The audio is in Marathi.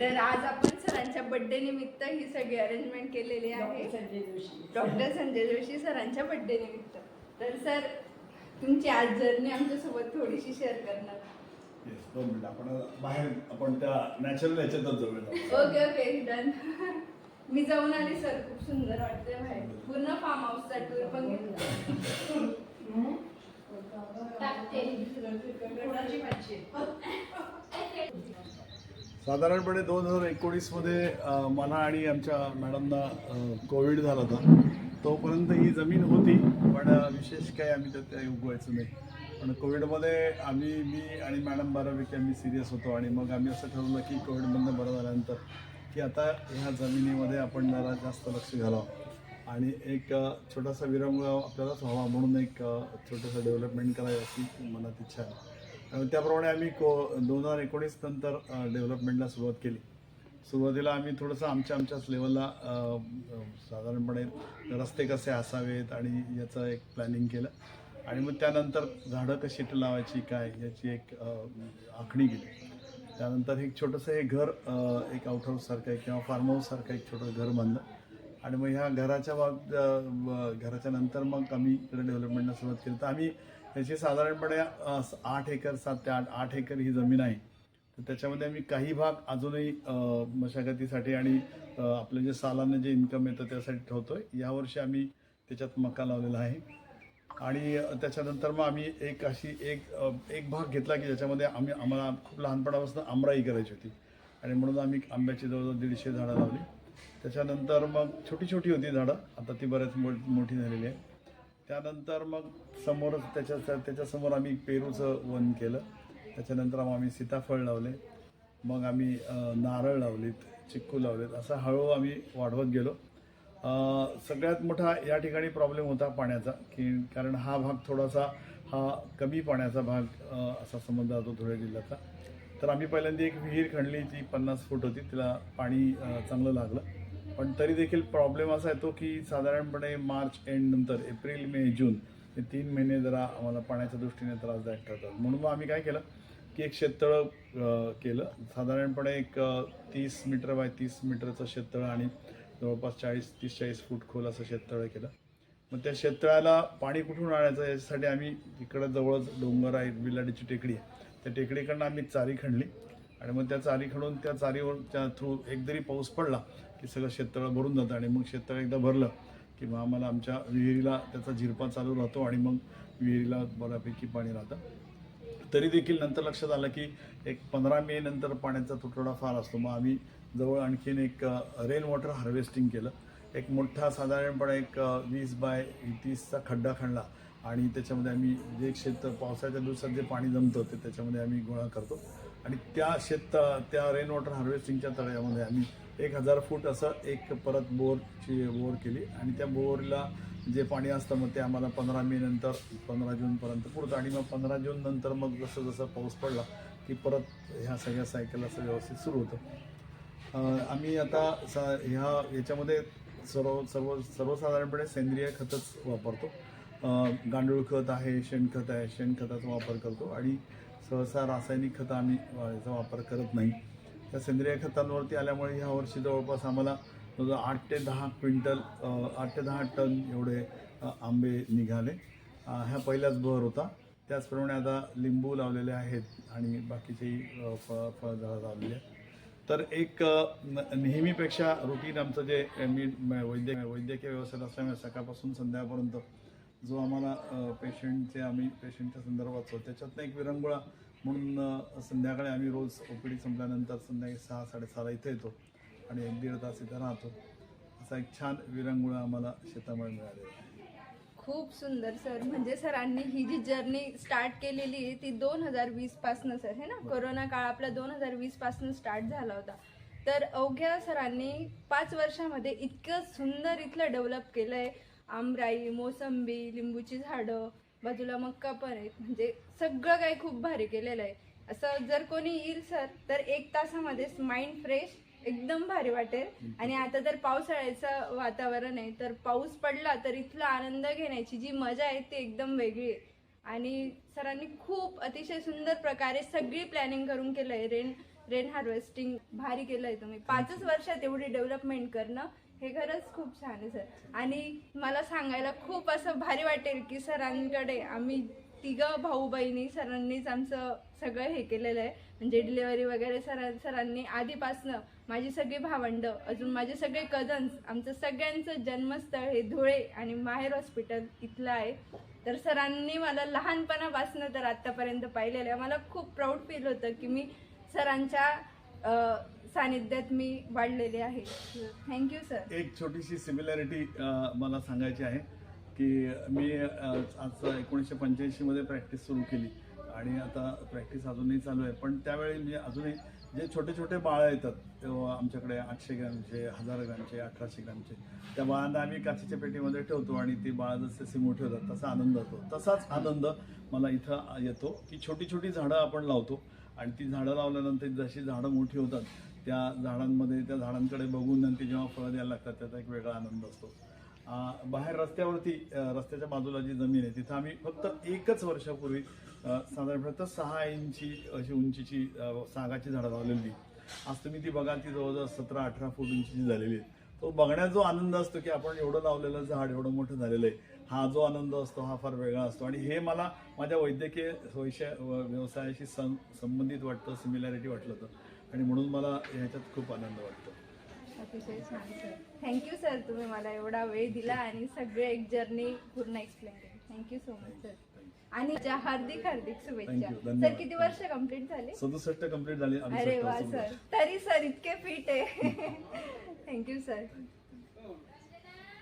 तर आज आपण सरांच्या बर्थडे निमित्त ही सगळी अरेंजमेंट केलेली आहे. संजय जोशी. डॉक्टर संजय जोशी सरांच्या बर्थडे निमित्त. तर सर तुमची आज जर्नी आमच्यासोबत थोडीशी शेअर करणार. येस दोन मिनिट आपण बाहेर आपण त्या नॅचरल याच्यातच जाऊया ओके ओके डन मी जाऊन आली सर खूप सुंदर वाटतंय बाहेर. पूर्ण फार्म हाऊसचा टूर पण घेतला. साधारणपणे दोन हजार एकोणीसमध्ये मला आणि आमच्या मॅडमना कोविड झाला होता. तोपर्यंत ही जमीन होती पण विशेष काही आम्ही त्यात काही उगवायचं नाही. पण कोविडमध्ये आम्ही मी आणि मॅडम बऱ्यापैकी आम्ही सिरियस होतो आणि मग आम्ही असं ठरवलं की कोविडमधनं बरं झाल्यानंतर की आता ह्या जमिनीमध्ये आपण जरा जास्त लक्ष घालावं. आणि एक छोटासा विरंगुळा आपल्यालाच व्हावा म्हणून एक छोटंसं डेव्हलपमेंट करावी अशी मनात इच्छा आहे. त्याप्रमाणे आम्ही को दोन हजार एकोणीस नंतर डेव्हलपमेंटला सुरुवात केली. सुरुवातीला आम्ही थोडंसं आमच्या आमच्याच लेवलला साधारणपणे रस्ते कसे असावेत आणि याचं एक प्लॅनिंग केलं. आणि मग त्यानंतर झाडं कशी लावायची काय याची एक आखणी केली. त्यानंतर एक छोटंसं हे घर एक आउटहाऊससारखं आहे किंवा फार्म हाऊससारखं एक छोटं घर बांधलं आणि मग ह्या घराच्या बाब घराच्या नंतर मग आम्ही इकडे डेव्हलपमेंटला सुरुवात केली. तर आम्ही त्याची साधारणपणे आठ एकर सात ते आठ आठ एकर ही जमीन आहे. तर त्याच्यामध्ये आम्ही काही भाग अजूनही मशागतीसाठी आणि आपलं जे सालानं जे इन्कम येतं त्यासाठी ठेवतो आहे यावर्षी आम्ही त्याच्यात मका लावलेला आहे. आणि त्याच्यानंतर मग आम्ही एक अशी एक एक भाग घेतला की ज्याच्यामध्ये आम्ही आम्हाला खूप लहानपणापासून आमराई करायची होती. आणि म्हणून आम्ही आंब्याची जवळजवळ दीडशे झाडं लावली. त्याच्यानंतर मग छोटी छोटी होती झाडं. आता ती बऱ्याच मो मोठी झालेली आहे त्यानंतर मग समोरच त्याच्या त्याच्यासमोर आम्ही पेरूचं वन केलं. त्याच्यानंतर मग आम्ही सीताफळ लावले. मग आम्ही नारळ लावलीत चिक्कू लावलेत असं हळूहळू आम्ही वाढवत गेलो. सगळ्यात मोठा या ठिकाणी प्रॉब्लेम होता पाण्याचा की कारण हा भाग थोडासा हा कमी पाण्याचा भाग असा समजला जातो धुळे जिल्ह्याचा तर आम्ही पहिल्यांदा एक विहीर खणली ती पन्नास फूट होती. तिला पाणी चांगलं लागलं. पण तरी देखील प्रॉब्लेम असा येतो की साधारणपणे मार्च एंड नंतर एप्रिल मे जून हे तीन महिने जरा आम्हाला पाण्याच्या दृष्टीने त्रासदायक ठरतात. म्हणून मग आम्ही काय केलं की एक शेततळं केलं. साधारणपणे एक तीस मीटर बाय तीस मीटरचं शेततळं आणि जवळपास चाळीस तीस चाळीस फूट खोल असं शेततळं केलं. मग त्या शेततळ्याला पाणी कुठून आणायचं याच्यासाठी आम्ही इकडं जवळच डोंगर आहे बिलाडीची टेकडी आहे. त्या टेकडीकडनं आम्ही चारी खणली. आणि मग त्या चारी खडून त्या चारीवरच्या थ्रू एक जरी पाऊस पडला की सगळं शेततळं भरून जातं आणि मग शेततळं एकदा भरलं की मग आम्हाला आमच्या विहिरीला त्याचा झिरपा चालू राहतो आणि मग विहिरीला बऱ्यापैकी पाणी राहतं. तरी देखील नंतर लक्षात आलं की एक पंधरा मे नंतर पाण्याचा तुटवडा फार असतो. मग आम्ही जवळ आणखीन एक रेन वॉटर हार्वेस्टिंग केलं. एक मोठा साधारणपणे एक वीस बाय तीसचा खड्डा खणला. आणि त्याच्यामध्ये आम्ही जे शेत पावसाच्या दिवसात जे पाणी जमतं ते त्याच्यामध्ये आम्ही गोळा करतो. आणि त्या शेत त्या रेन वॉटर हार्वेस्टिंगच्या तळ्यामध्ये आम्ही एक हजार फूट असं एक परत बोरची बोर केली. आणि त्या बोरला जे पाणी असतं मग ते आम्हाला पंधरा मे नंतर पंधरा जूनपर्यंत पुरतं. आणि मग पंधरा जून नंतर मग जसं जसं पाऊस पडला की परत ह्या सगळ्या सायकल असं व्यवस्थित सुरू होतं. आम्ही आता सा ह्या याच्यामध्ये सर्व सर्व सर्वसाधारणपणे सेंद्रिय खतच वापरतो. गांडूळ खत आहे शेणखत आहे शेणखताचा वापर करतो आणि सहसा रासायनिक खतं आम्ही याचा वापर करत नाही. त्या सेंद्रिय खतांवरती आल्यामुळे ह्या वर्षी जवळपास आम्हाला आठ ते दहा क्विंटल आठ ते दहा टन एवढे आंबे निघाले. ह्या पहिलाच बहर होता. त्याचप्रमाणे आता लिंबू लावलेले आहेत आणि बाकीचेही फळ फळझाडं लावलेली आहेत. तर एक न- नेहमीपेक्षा रुटीन आमचं जे मी वैद्यक वैद्य वैद्यकीय व्यवसायात असल्यामुळे सकाळपासून संध्याकाळपर्यंत जो आम्हाला पेशंटचे आम्ही पेशंटच्या संदर्भात त्याच्यातनं एक विरंगुळा म्हणून संध्याकाळी आम्ही रोज ओ पी डी संपल्यानंतर संध्याकाळी सहा साडेसहाला इथे येतो आणि एक दीड तास इथे राहतो. असा एक छान विरंगुळा आम्हाला शेतामुळे मिळालेला आहे. खूप सुंदर सर. म्हणजे सरांनी ही जी जर्नी स्टार्ट केलेली आहे ती दोन हजार वीस पासनं सर है ना? कोरोना काळ आपला दोन हजार वीस स्टार्ट झाला होता. तर अवघ्या सरांनी पाच वर्षामध्ये इतकं सुंदर इथलं डेव्हलप केलं आहे आमराई मोसंबी लिंबूची झाडं बाजूला मक्का पण आहेत. म्हणजे सगळं काही खूप भारी केलेलं आहे. असं जर कोणी येईल सर तर एक तासामध्येच माइंड फ्रेश एकदम भारी वाटेल. आणि आता तर पावसाळ्याचं वातावरण आहे तर पाऊस पडला तर इथला आनंद घेण्याची जी मजा आहे ती एकदम वेगळी आहे. आणि सरांनी खूप अतिशय सुंदर प्रकारे सगळी प्लॅनिंग करून केलंय. रेन रेन हार्वेस्टिंग भारी केलंय तुम्ही. पाचच वर्षात एवढी डेव्हलपमेंट करणं हे खरंच खूप छान आहे सर. आणि मला सांगायला खूप असं भारी वाटेल की सरांकडे आम्ही तिघं भाऊ बहिणी सरांनीच आमचं सगळं हे केलेलं आहे. म्हणजे डिलिव्हरी वगैरे सरां सरांनी आधीपासनं माझी सगळी भावंड अजून माझे सगळे कझन्स आमचं सगळ्यांचं जन्मस्थळ हे धुळे आणि माहेर हॉस्पिटल इथलं आहे. तर सरांनी मला लहानपणापासनं तर आत्तापर्यंत पाहिलेलं आहे. मला खूप प्राऊड फील होतं की मी सरांच्या सानिध्यात मी वाढलेली आहे. थँक्यू सर एक छोटीशी सिमिलॅरिटी मला सांगायची आहे की मी आज एकोणीसशे पंच्याऐंशीमध्ये प्रॅक्टिस सुरू केली आणि आता प्रॅक्टिस अजूनही चालू आहे. पण त्यावेळी म्हणजे अजूनही जे छोटे छोटे बाळं येतात तेव्हा आमच्याकडे आठशे ग्रॅमचे हजार ग्रॅमचे अठराशे ग्रॅमचे त्या बाळांना आम्ही काचेच्या पेटीमध्ये ठेवतो आणि ती बाळ जसे जसे मोठे होतात तसा आनंद होतो. तसाच आनंद मला इथं येतो की छोटी छोटी झाडं आपण लावतो. आणि ती झाडं लावल्यानंतर जशी झाडं मोठी होतात त्या झाडांमध्ये त्या झाडांकडे बघून नंतर जेव्हा फळं द्यायला लागतात त्याचा एक वेगळा आनंद असतो. बाहेर रस्त्यावरती रस्त्याच्या बाजूला जी जमीन आहे तिथं आम्ही फक्त एकच वर्षापूर्वी साधारणपणे साधारणतः सहा इंची अशी उंचीची सागाची झाडं लावलेली. आज तुम्ही ती बघाल ती जवळजवळ सतरा अठरा फूट उंचीची झालेली आहे. तो बघण्यात जो आनंद असतो की आपण एवढं लावलेलं झाड एवढं मोठं झालेलं आहे. हा जो आनंद असतो हा फार वेगळा असतो. आणि हे मला माझ्या वैद्यकीय सोयीच्या व्यवसायाशी सं संबंधित वाटतं सिमिलॅरिटी वाटलं होतं. आणि म्हणून मला ह्याच्यात खूप आनंद वाटतो. अतिशय छान सर थँक्यू सर तुम्ही मला एवढा वेळ दिला आणि सगळे एक जर्नी पूर्ण एक्सप्लेन केली. थँक्यू सो मच सर आणि ज्या हार्दिक हार्दिक शुभेच्छा. Thank you. सर. किती वर्ष कंप्लीट झाले? सदुसष्ट कंप्लीट झाली. अरे वा सर तरी सर इतके फिट आहे. Thank you sir